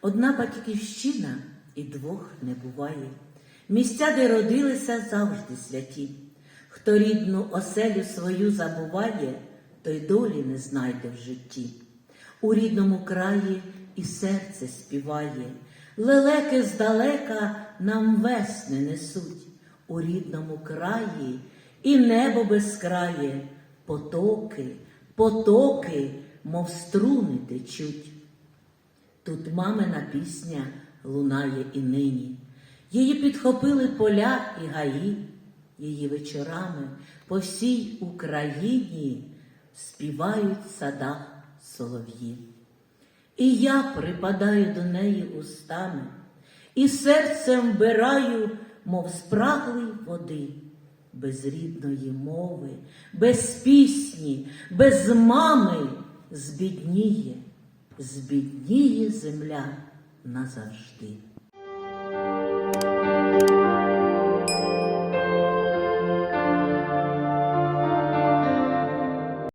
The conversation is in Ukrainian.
Одна батьківщина і двох не буває. Місця, де родилися, завжди святі. Хто рідну оселю свою забуває, той долі не знайде в житті. У рідному краї і серце співає, лелеки здалека нам весни несуть. У рідному краї і небо безкрає, потоки, потоки, мов струни течуть. Тут мамина пісня лунає і нині. Її підхопили поля і гаї, її вечорами по всій Україні співають в садах солов'ї. І я припадаю до неї устами, і серцем вбираю, мов спраглий води, без рідної мови, без пісні, без мами збідніє, збідніє земля назавжди.